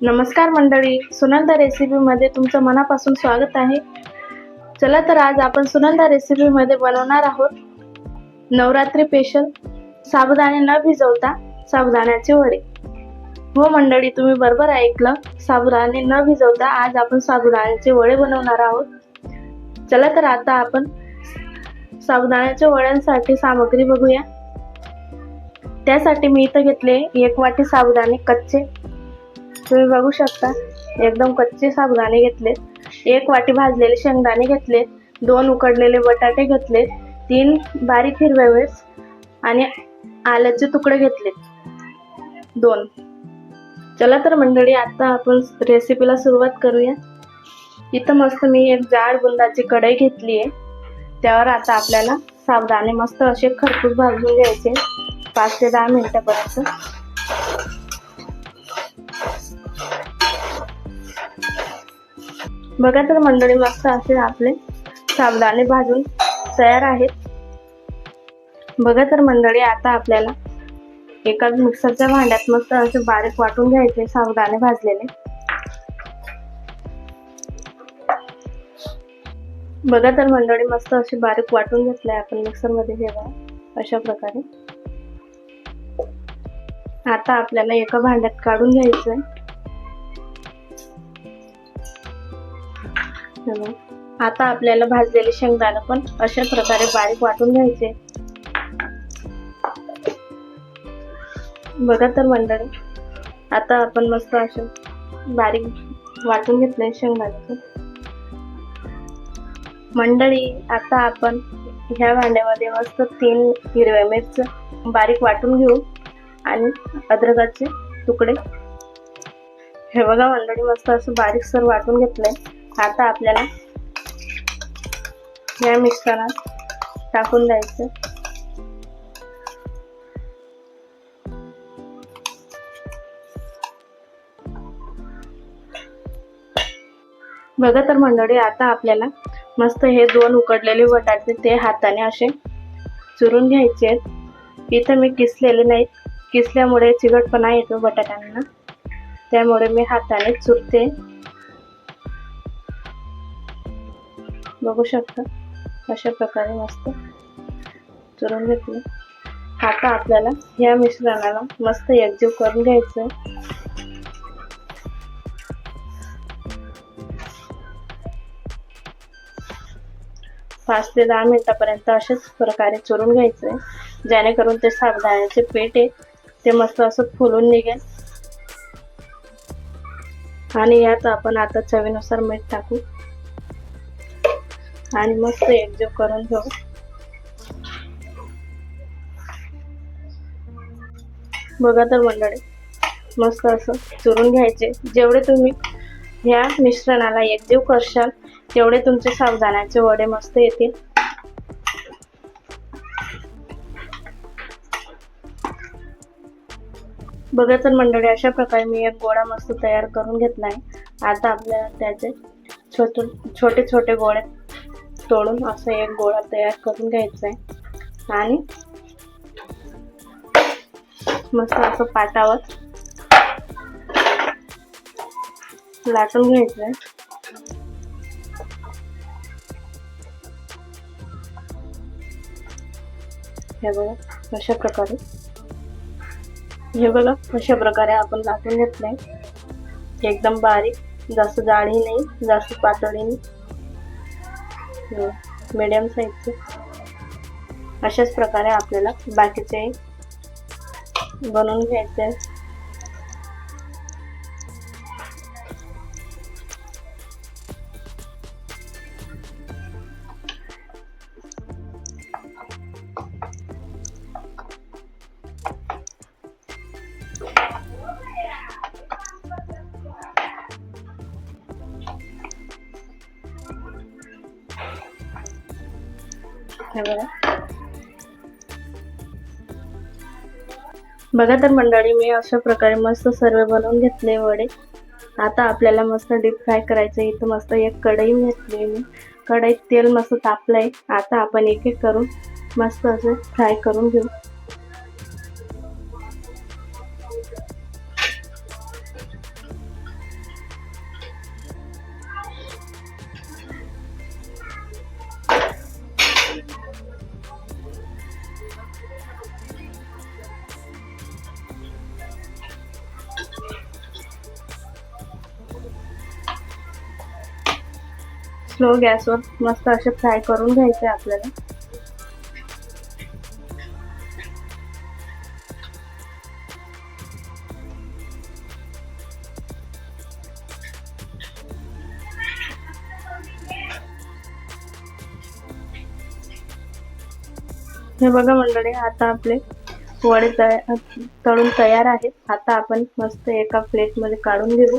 नमस्कार मंडळी सुनंदा रेसिपीमध्ये तुमचं मनापासून स्वागत आहे. चला तर आज आपण सुनंदा रेसिपीमध्ये बनवणार आहोत नवरात्री स्पेशल साबुदाणे न भिजवता साबुदाण्याचे वडे. हो मंडळी तुम्ही बरोबर ऐकलं साबुदाणे न भिजवता आज आपण साबुदाण्याचे वडे बनवणार आहोत. चला तर आता आपण साबुदाण्याच्या वड्यांसाठी सामग्री बघूया. त्यासाठी मी इथं घेतले एक वाटी साबुदाणे कच्चे. तुम्ही बघू शकता. एकदम कच्चे साबदाणे घेतलेत. एक वाटी भाजलेले शेंगदाणे घेतलेत. दोन उकडलेले बटाटे घेतलेत. तीन बारीक हिरव्या वेळेस आणि आल्याचे तुकडे घेतलेत. दोन. चला तर मंडळी आता आपण रेसिपीला सुरुवात करूया. इथं मस्त मी एक जाड बुंदाची कढई घेतली आहे त्यावर आता आपल्याला साबदाणे मस्त असे खरपूस भाजून घ्यायचे. पाच ते दहा मिनिटापर्यंत. बघा तर मंडळी मस्त असे आपले साबदाणे भाजून तयार आहेत. बघा तर मंडळी आता आपल्याला एका मिक्सरच्या भांड्यात मस्त असे बारीक वाटून घ्यायचे साबदाणे भाजलेले. बघा तर मंडळी मस्त असे बारीक वाटून घेतलंय आपण मिक्सरमध्ये हे बघा अशा प्रकारे. आता आपल्याला एका भांड्यात काढून घ्यायचंय. आहे बघा. आता आपल्याला भाजलेले शेंगदाणे पण अशा प्रकारे बारीक वाटून घ्यायचे. बघा तर मंडळी आता आपण मस्त असं बारीक वाटून घेतलंय शेंगदाण्याचे. मंडळी आता आपण ह्या भांड्यामध्ये मस्त तीन हिरव्या मिरच बारीक वाटून घेऊ आणि अद्रकाचे तुकडे. हे बघा मंडळी मस्त असं बारीक सर वाटून घेतलंय. आता आपल्याला या मिश्रणात टाकून द्यायचं. बघा तर मंडळी आता आपल्याला मस्त हे दोन उकडलेले बटाटे ते हाताने असे चुरून घ्यायचे आहेत. इथं मी किसलेले नाहीत. किसल्यामुळे चिकटपणा येतो बटाट्यांना. त्यामुळे मी हाताने चुरते. बघू शकता. अशा प्रकारे मस्त चुरून घेतले. आता आपल्याला या मिश्रणाला मस्त एकजीव करून घ्यायचं पाच ते दहा मिनिटापर्यंत अशाच प्रकारे चुरून घ्यायचं जेणेकरून ते साबदाण्याचे पीठ आहे ते मस्त असं फुलून निघेल. आणि यात आपण आता चवीनुसार मीठ टाकू. आणि मस्त एकजीव करून घेऊ बघा तर मंडळी मस्त असं चुरून घ्यायचे. जेवढे तुम्ही ह्या मिश्रणाला एकजीव करशाल तेवढे तुमचे साबुदाण्याचे वडे मस्त येतील. बघा तर मंडळी अशा प्रकारे मी एक गोळा मस्त तयार करून घेतला आहे आता आपल्याला त्याचे छोटे छोटे छोटे गोळे तोडून असं एक गोळा तयार करून घ्यायचा आहे आणि मस्त असं पाटावर लाटून घ्यायचं आहे हे बघा अशा प्रकारे. हे बघा अशा प्रकारे आपण लाटून घेतलंय. एकदम बारीक जास्त जाडी नाही जास्त पातळी नाही. मिडियम साईजचे. अशाच प्रकारे आपल्याला बाकीचे बनवून घ्यायचे. हे बघा बघा तर मंडळी मी अशा प्रकारे मस्त सर्व बनवून घेतले वडे. आता आपल्याला मस्त डीप फ्राय करायचं इथं मस्त एक कढई घेतली मी. कढईत तेल मस्त तापलंय. आता आपण एक एक करून मस्त असं फ्राय करून घेऊ. स्लो गॅसवर मस्त असे फ्राय करून घ्यायचे आपल्याला. हे बघा मंडळी आता आपले वडे तळून तयार आहेत. आता आपण मस्त एका प्लेटमध्ये काढून घेऊ.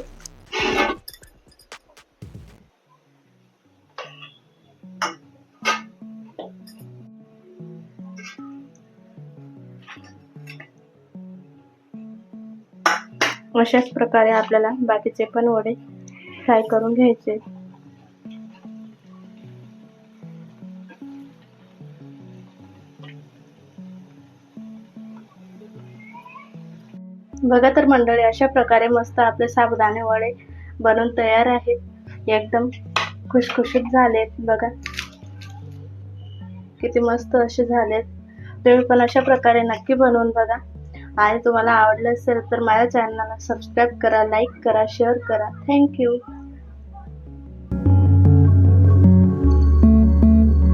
अशाच प्रकारे आपल्याला बाकीचे पण वडे फ्राय करून घ्यायचे. बघा तर मंडळी अशा प्रकारे मस्त आपले साबुदाणे वडे बनवून तयार आहेत. एकदम खुशखुशीत झालेत बघा. किती मस्त असे झालेत. तुम्ही पण अशा प्रकारे नक्की बनवून बघा. आणि तुम्हाला आवडलं असेल तर माझ्या चॅनलला सबस्क्राईब करा लाईक करा शेअर करा. थँक्यू